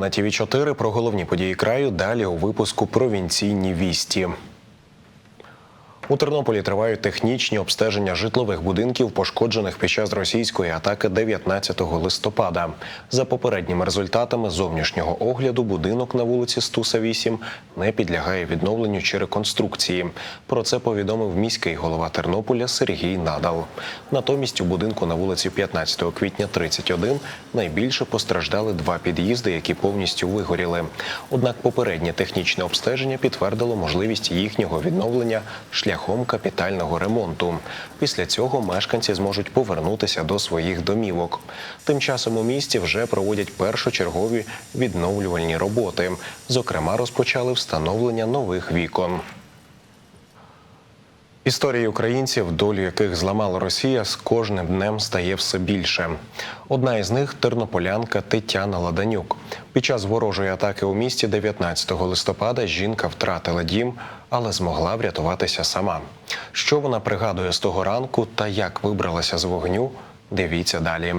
На ТІВІ 4 про головні події краю. Далі у випуску провінційні вісті. У Тернополі тривають технічні обстеження житлових будинків, пошкоджених під час російської атаки 19 листопада. За попередніми результатами зовнішнього огляду будинок на вулиці Стуса 8 не підлягає відновленню чи реконструкції. Про це повідомив міський голова Тернополя Сергій Надал. Натомість у будинку на вулиці 15 квітня 31 найбільше постраждали два під'їзди, які повністю вигоріли. Однак попереднє технічне обстеження підтвердило можливість їхнього відновлення шляхом капітального ремонту. Після цього мешканці зможуть повернутися до своїх домівок. Тим часом у місті вже проводять першочергові відновлювальні роботи. Зокрема, розпочали встановлення нових вікон. Історії українців, долю яких зламала Росія, з кожним днем стає все більше. Одна із них тернополянка Тетяна Ладанюк. Під час ворожої атаки у місті 19 листопада жінка втратила дім, але змогла врятуватися сама. Що вона пригадує з того ранку та як вибралася з вогню? Дивіться далі.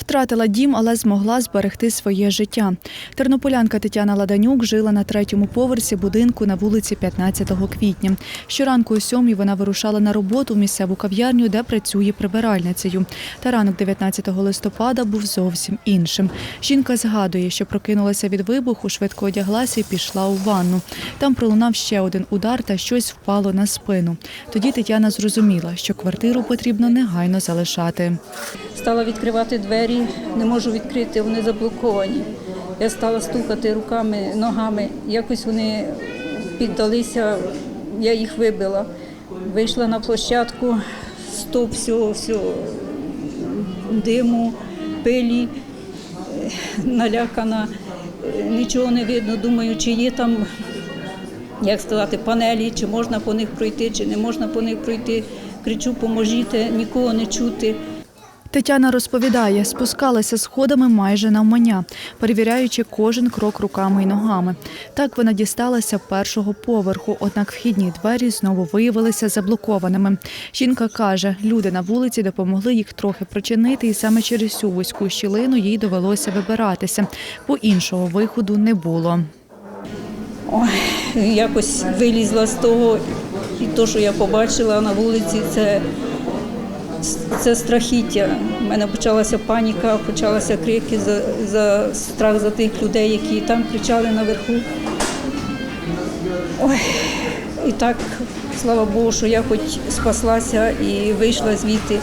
Втратила дім, але змогла зберегти своє життя. Тернополянка Тетяна Ладанюк жила на третьому поверсі будинку на вулиці 15 квітня. Щоранку о сьомій вона вирушала на роботу в місцеву кав'ярню, де працює прибиральницею. Та ранок 19 листопада був зовсім іншим. Жінка згадує, що прокинулася від вибуху, швидко одяглася і пішла у ванну. Там пролунав ще один удар та щось впало на спину. Тоді Тетяна зрозуміла, що квартиру потрібно негайно залишати. Стала відкривати двері, не можу відкрити, вони заблоковані. Я стала стукати руками, ногами. Якось вони піддалися, я їх вибила. Вийшла на площадку, стоп всього, всього диму, пилі, налякана, нічого не видно. Думаю, чи є там, як сказати, панелі, чи можна по них пройти, чи не можна по них пройти. Кричу, поможіть, нікого не чути. Тетяна розповідає, спускалася сходами майже навмання, перевіряючи кожен крок руками і ногами. Так вона дісталася першого поверху, однак вхідні двері знову виявилися заблокованими. Жінка каже, люди на вулиці допомогли їх трохи прочинити, і саме через цю вузьку щілину їй довелося вибиратися, бо іншого виходу не було. Ой, якось вилізла з того, і то, що я побачила на вулиці, це, це страхіття. У мене почалася паніка, почалися крики за, за страх за тих людей, які там кричали наверху. Ой, і так, слава Богу, що я хоч спаслася і вийшла звідти.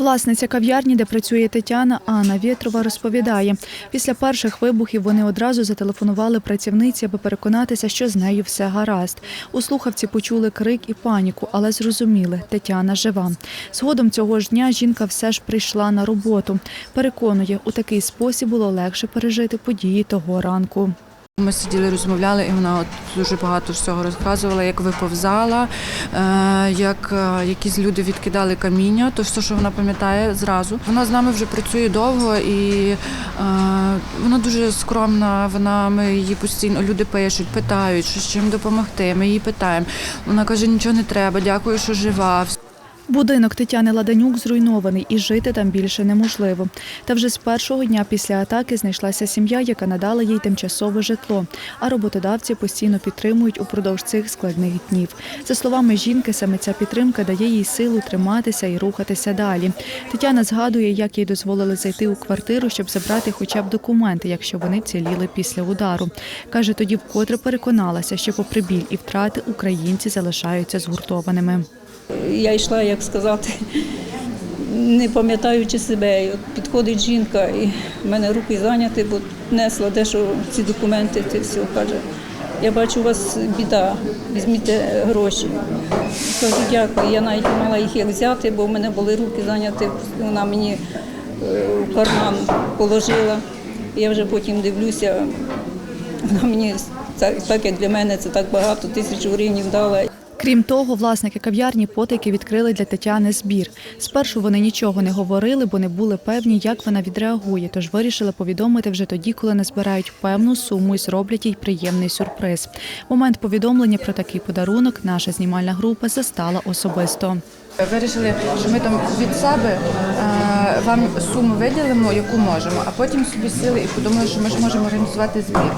Власниця кав'ярні, де працює Тетяна, Анна Вєтрова, розповідає, після перших вибухів вони одразу зателефонували працівниці, аби переконатися, що з нею все гаразд. У слухавці почули крик і паніку, але зрозуміли, Тетяна жива. Згодом цього ж дня жінка все ж прийшла на роботу. Переконує, у такий спосіб було легше пережити події того ранку. Ми сиділи, розмовляли, і вона от дуже багато всього розказувала, як виповзала, е, як е, якісь люди відкидали каміння, то все, що вона пам'ятає зразу. Вона з нами вже працює довго і е, вона дуже скромна. Вона ми її постійно люди пишуть, питають, що з чим допомогти. Ми її питаємо. Вона каже, нічого не треба, дякую, що жива. Будинок Тетяни Ладанюк зруйнований і жити там більше неможливо. Та вже з першого дня після атаки знайшлася сім'я, яка надала їй тимчасове житло. А роботодавці постійно підтримують упродовж цих складних днів. За словами жінки, саме ця підтримка дає їй силу триматися і рухатися далі. Тетяна згадує, як їй дозволили зайти у квартиру, щоб забрати хоча б документи, якщо вони ціліли після удару. Каже, тоді вкотре переконалася, що попри біль і втрати українці залишаються згуртованими. Я йшла, як сказати, не пам'ятаючи себе. От підходить жінка, і в мене руки зайняті, бо несла дещо ці документи, це все каже. Я бачу, у вас біда, візьміть гроші. Кажу, дякую. Я навіть не мала їх як взяти, бо в мене були руки зайняті. Вона мені е, в карман положила. Я вже потім дивлюся, вона мені так як для мене це так багато, тисячу гривень дала. Крім того, власники кав'ярні потайки відкрили для Тетяни збір. Спершу вони нічого не говорили, бо не були певні, як вона відреагує. Тож вирішили повідомити вже тоді, коли назбирають певну суму і зроблять їй приємний сюрприз. Момент повідомлення про такий подарунок наша знімальна група застала особисто. Вирішили, що ми там від себе е, вам суму виділимо, яку можемо, а потім собі сіли і подумали, що ми ж можемо організувати збір.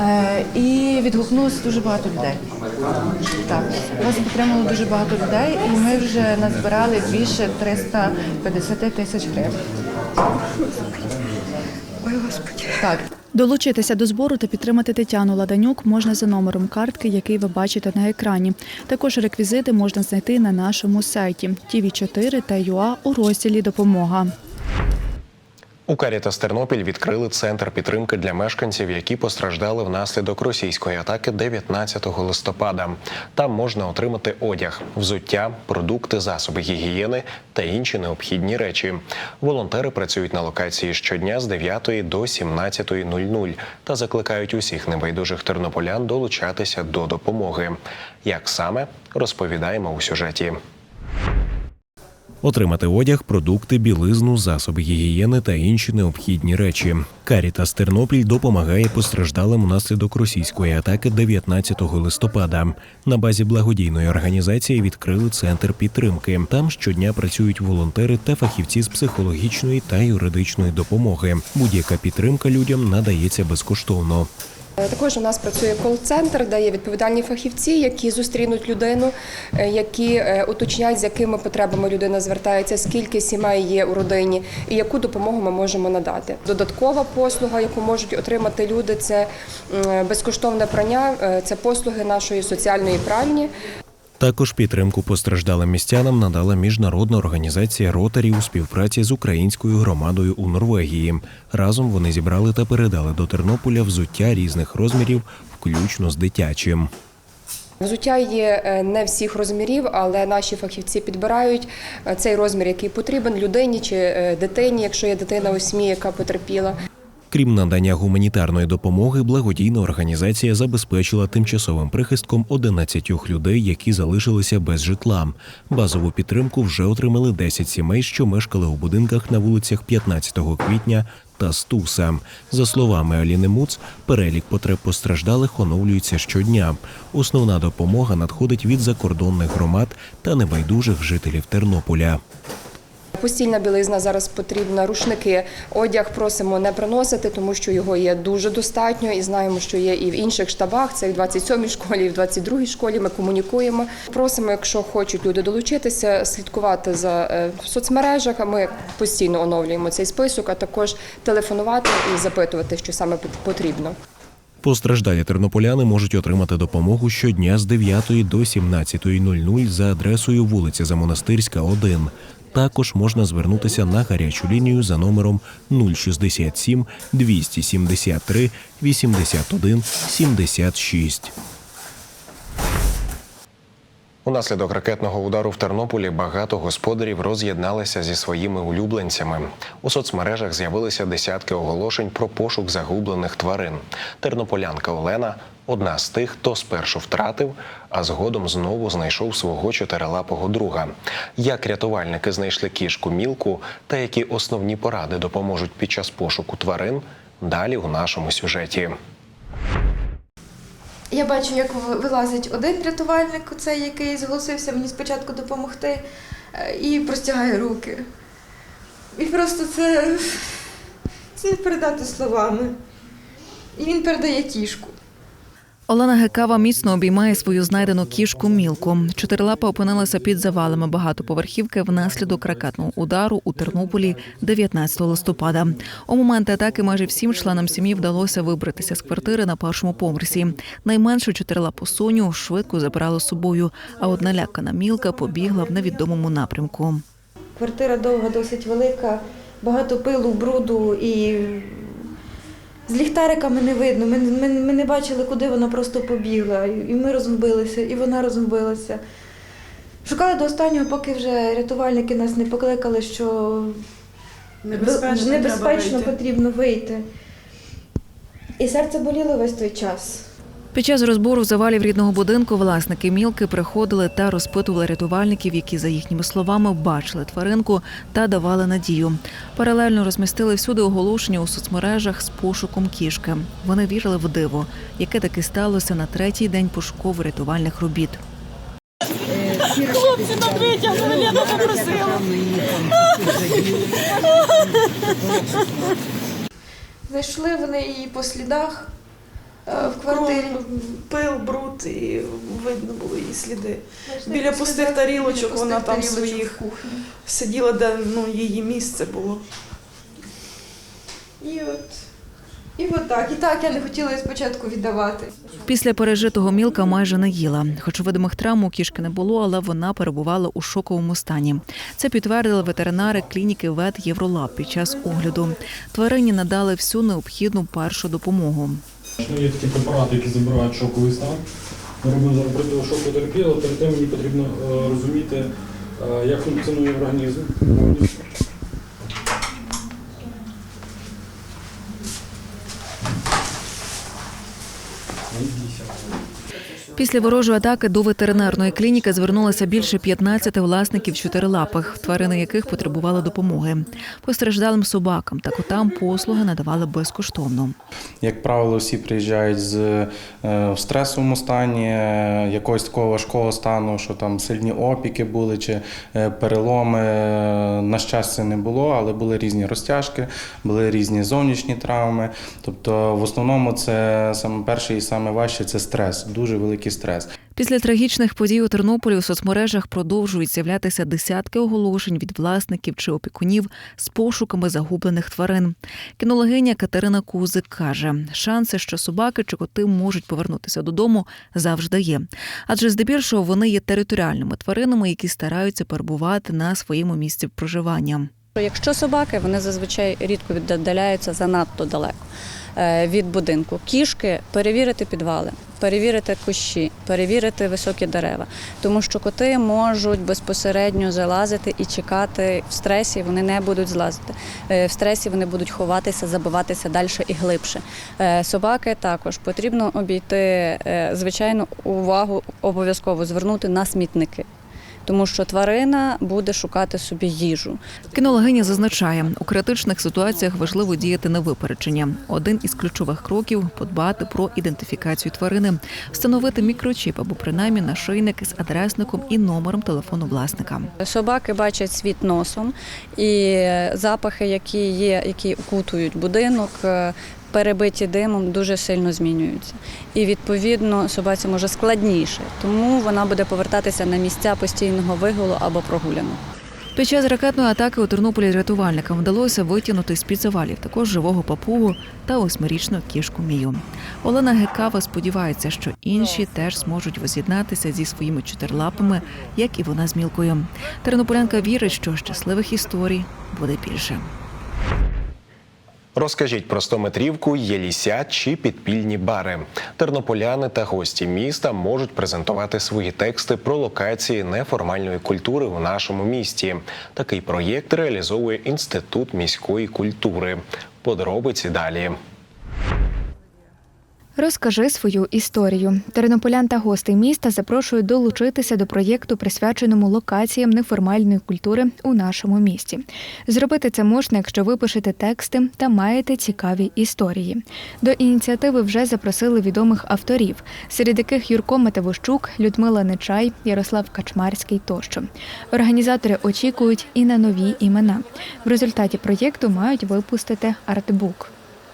Е, І відгукнулося дуже багато людей. Так, нас підтримало дуже багато людей, і ми вже назбирали більше 350 тисяч гривень. Ой, Господи. Так, Долучитися до збору та підтримати Тетяну Ладанюк можна за номером картки, який ви бачите на екрані. Також реквізити можна знайти на нашому сайті tv4 та UA у розділі Допомога. У Карітас Тернопіль відкрили центр підтримки для мешканців, які постраждали внаслідок російської атаки 19 листопада. Там можна отримати одяг, взуття, продукти, засоби гігієни та інші необхідні речі. Волонтери працюють на локації щодня з 9 до 17.00 та закликають усіх небайдужих тернополян долучатися до допомоги. Як саме розповідаємо у сюжеті. Отримати одяг, продукти, білизну, засоби гігієни та інші необхідні речі. Карітас Тернопіль допомагає постраждалим унаслідок російської атаки 19 листопада. На базі благодійної організації відкрили центр підтримки. Там щодня працюють волонтери та фахівці з психологічної та юридичної допомоги. Будь-яка підтримка людям надається безкоштовно. Е, Також у нас працює кол-центр, де є відповідальні фахівці, які зустрінуть людину, е, які е, уточнять, з якими потребами людина звертається, скільки сімей є у родині і яку допомогу ми можемо надати. Додаткова послуга, яку можуть отримати люди, це безкоштовне прання, це послуги нашої соціальної пральні. Також підтримку постраждалим містянам надала міжнародна організація Ротарі у співпраці з українською громадою у Норвегії. Разом вони зібрали та передали до Тернополя взуття різних розмірів, включно з дитячим. Взуття є е, не всіх розмірів, але наші фахівці підбирають е, цей розмір, який потрібен людині чи е, дитині, якщо є дитина у сім'ї, яка потерпіла. Крім надання гуманітарної допомоги, благодійна організація забезпечила тимчасовим прихистком 11 людей, які залишилися без житла. Базову підтримку вже отримали 10 сімей, що мешкали у будинках на вулицях 15 квітня та Стуса. За словами Аліни Муц, перелік потреб постраждалих оновлюється щодня. Основна допомога надходить від закордонних громад та небайдужих жителів Тернополя. Постільна білизна зараз потрібна, рушники, одяг просимо не приносити, тому що його є дуже достатньо, і знаємо, що є і в інших штабах. Це і в 27-й школі, і в 22-й школі. Ми комунікуємо. Просимо, якщо хочуть люди долучитися, слідкувати за е, соцмережах. Ми постійно оновлюємо цей список, а також телефонувати і запитувати, що саме потрібно. Постраждалі тернополяни можуть отримати допомогу щодня з 9 до 17.00 за адресою вулиця Замонастирська, 1. Також можна звернутися на гарячу лінію за номером 067 273 81 76. Унаслідок ракетного удару в Тернополі багато господарів роз'єдналися зі своїми улюбленцями. У соцмережах з'явилися десятки оголошень про пошук загублених тварин. Тернополянка Олена одна з тих, хто спершу втратив, а згодом знову знайшов свого чотирилапого друга. Як рятувальники знайшли кішку мілку та які основні поради допоможуть під час пошуку тварин? Далі у нашому сюжеті. Я бачу, як вилазить один рятувальник, цей, який зголосився мені спочатку допомогти, е, і простягає руки. І просто це, це передати словами. І він передає кішку. Олена Гекава міцно обіймає свою знайдену кішку Мілку. Чотирилапа опинилася під завалами багатоповерхівки внаслідок ракетного удару у Тернополі 19 листопада. У момент атаки майже всім членам сім'ї вдалося вибратися з квартири на першому поверсі. Найменшу чотирилапу Соню швидко забирали з собою, а от налякана Мілка побігла в невідомому напрямку. Квартира довга, досить велика, багато пилу, бруду і з ліхтариками не видно. Ми, ми, ми не бачили, куди вона просто побігла. І ми розгубилися, і вона розгубилася. Шукали до останнього, поки вже рятувальники нас не покликали, що Небезпечно, небезпечно вийти. потрібно вийти. І серце боліло весь той час. Під час розбору завалів рідного будинку власники мілки приходили та розпитували рятувальників, які, за їхніми словами, бачили тваринку та давали надію. Паралельно розмістили всюди оголошення у соцмережах з пошуком кішки. Вони вірили в диво, яке таки сталося на третій день пошуково-рятувальних робіт. Хлопці нам витягнули, я попросила. Знайшли вони її по слідах в квартирі. Пил, бруд і видно було її сліди. Біля пустих тарілочок вона там тарілочок своїх. Сиділа, де ну, її місце було. І от. І от так. І так я не хотіла її спочатку віддавати. Після пережитого мілка майже не їла. Хоч видимих травм у кішки не було, але вона перебувала у шоковому стані. Це підтвердили ветеринари клініки ВЕТ Євролаб під час огляду. Тварині надали всю необхідну першу допомогу. Ну, є такі препарати, які забирають шоковий стан. Ми робимо зараз протишокову терапію, але мені потрібно е, розуміти, е, як функціонує організм. повністю. Після ворожої атаки до ветеринарної клініки звернулося більше 15 власників чотирилапих, тварини яких потребували допомоги. Постраждалим собакам та котам послуги надавали безкоштовно. Як правило, всі приїжджають з е, в стресовому стані, е, якогось такого важкого стану, що там сильні опіки були чи е, переломи. На щастя, не було, але були різні розтяжки, були різні зовнішні травми. Тобто, в основному, це саме перше і саме важче це стрес, дуже великий стрес. Після трагічних подій у Тернополі у соцмережах продовжують з'являтися десятки оголошень від власників чи опікунів з пошуками загублених тварин. Кінологиня Катерина Кузик каже, шанси, що собаки чи коти можуть повернутися додому, завжди є. Адже здебільшого вони є територіальними тваринами, які стараються перебувати на своєму місці проживання. Якщо собаки, вони зазвичай рідко віддаляються занадто далеко е, від будинку. Кішки перевірити підвали, перевірити кущі, перевірити високі дерева, тому що коти можуть безпосередньо залазити і чекати в стресі. Вони не будуть злазити. Е, В стресі вони будуть ховатися, забиватися далі і глибше. Е, Собаки також потрібно обійти звичайно увагу обов'язково звернути на смітники. Тому що тварина буде шукати собі їжу. Кінологиня зазначає, у критичних ситуаціях важливо діяти на випередження. Один із ключових кроків подбати про ідентифікацію тварини, встановити мікрочіп або принаймні нашийник з адресником і номером телефону власника. Собаки бачать світ носом, і запахи, які є, які окутують будинок, перебиті димом, дуже сильно змінюються. І відповідно собаці може складніше, тому вона буде повертатися на місця постійного вигулу або прогулянок. Під час ракетної атаки у Тернополі рятувальникам вдалося витягнути з під завалів також живого папугу та восьмирічну кішку Мію. Олена Гекава сподівається, що інші теж зможуть воз'єднатися зі своїми чотирилапами, як і вона з мілкою. Тернополянка вірить, що щасливих історій буде більше. Розкажіть про стометрівку, єліся чи підпільні бари. Тернополяни та гості міста можуть презентувати свої тексти про локації неформальної культури у нашому місті. Такий проєкт реалізовує інститут міської культури. Подробиці далі. Розкажи свою історію. Тернополян та гостей міста запрошують долучитися до проєкту, присвяченому локаціям неформальної культури у нашому місті. Зробити це можна, якщо ви пишете тексти та маєте цікаві історії. До ініціативи вже запросили відомих авторів, серед яких Юрко Матевощук, Людмила Нечай, Ярослав Качмарський тощо. Організатори очікують і на нові імена. В результаті проєкту мають випустити артбук.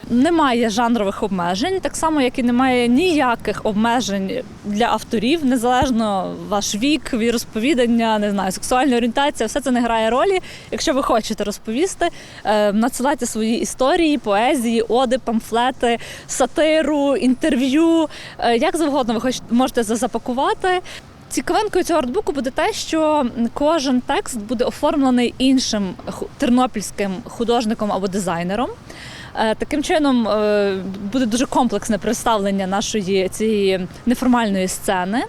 Немає жанрових обмежень, так само як і немає ніяких обмежень для авторів, незалежно ваш вік, віросповідання, не знаю, сексуальна орієнтація, все це не грає ролі. Якщо ви хочете розповісти, е, надсилайте свої історії, поезії, оди, памфлети, сатиру, інтерв'ю, е, як завгодно ви можете запакувати. Цікавинкою цього артбуку буде те, що кожен текст буде оформлений іншим тернопільським художником або дизайнером. Е, Таким чином е, буде дуже комплексне представлення нашої цієї неформальної сцени.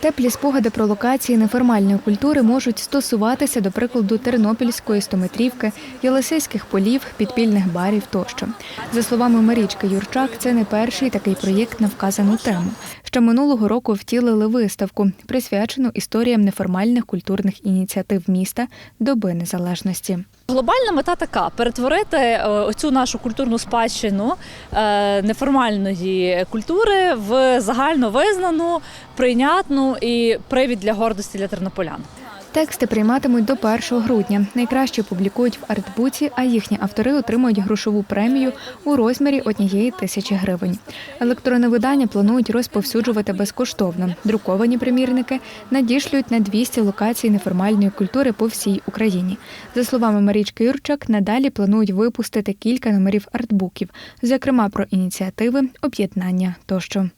Теплі спогади про локації неформальної культури можуть стосуватися, до прикладу, Тернопільської стометрівки, Єлисейських полів, підпільних барів тощо. За словами Марічки Юрчак, це не перший такий проєкт на вказану тему. Ще минулого року втілили виставку, присвячену історіям неформальних культурних ініціатив міста Доби незалежності. Глобальна мета така: перетворити е, оцю нашу культурну спадщину е, неформальної культури в загально визнану, прийнятну і привід для гордості для тернополян. Тексти прийматимуть до 1 грудня. Найкраще публікують в артбуці, а їхні автори отримують грошову премію у розмірі однієї тисячі гривень. Електронне видання планують розповсюджувати безкоштовно. Друковані примірники надішлють на 200 локацій неформальної культури по всій Україні. За словами Марічки Юрчак, надалі планують випустити кілька номерів артбуків, зокрема про ініціативи, об'єднання тощо.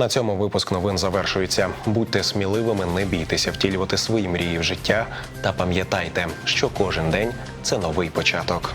На цьому випуск новин завершується. Будьте сміливими, не бійтеся втілювати свої мрії в життя та пам'ятайте, що кожен день це новий початок.